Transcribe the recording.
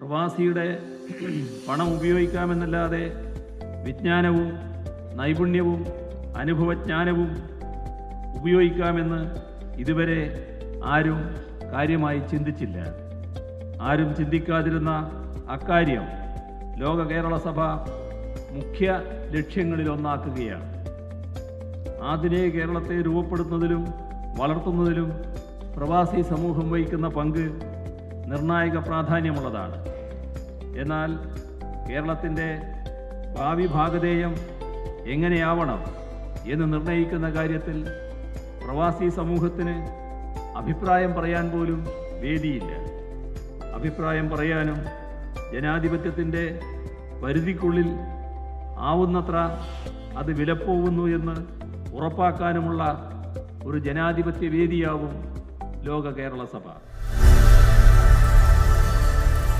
പ്രവാസിയുടെ പണം ഉപയോഗിക്കാമെന്നല്ലാതെ വിജ്ഞാനവും നൈപുണ്യവും അനുഭവജ്ഞാനവും ഉപയോഗിക്കാമെന്ന് ഇതുവരെ ആരും കാര്യമായി ചിന്തിച്ചില്ല. ആരും ചിന്തിക്കാതിരുന്ന അക്കാര്യം ലോക കേരള സഭ മുഖ്യ ലക്ഷ്യങ്ങളിലൊന്നാക്കുകയാണ് ആധുനിക കേരളത്തെ രൂപപ്പെടുത്തുന്നതിലും വളർത്തുന്നതിലും പ്രവാസി സമൂഹം വഹിക്കുന്ന പങ്ക് നിർണായക പ്രാധാന്യമുള്ളതാണ്. എന്നാൽ കേരളത്തിന്റെ ഭാവി ഭാഗധേയം എങ്ങനെയാവണം എന്ന് നിർണയിക്കുന്ന കാര്യത്തിൽ പ്രവാസി സമൂഹത്തിന് അഭിപ്രായം പറയാൻ പോലും വേദിയില്ല. അഭിപ്രായം പറയാനും ജനാധിപത്യത്തിന്റെ പരിധിക്കുള്ളിൽ ആവുന്നത്ര അത് വിലപ്പോവുന്നു എന്ന് ഉറപ്പാക്കാനുമുള്ള ഒരു ജനാധിപത്യ വേദിയാവും ലോക കേരള സഭ.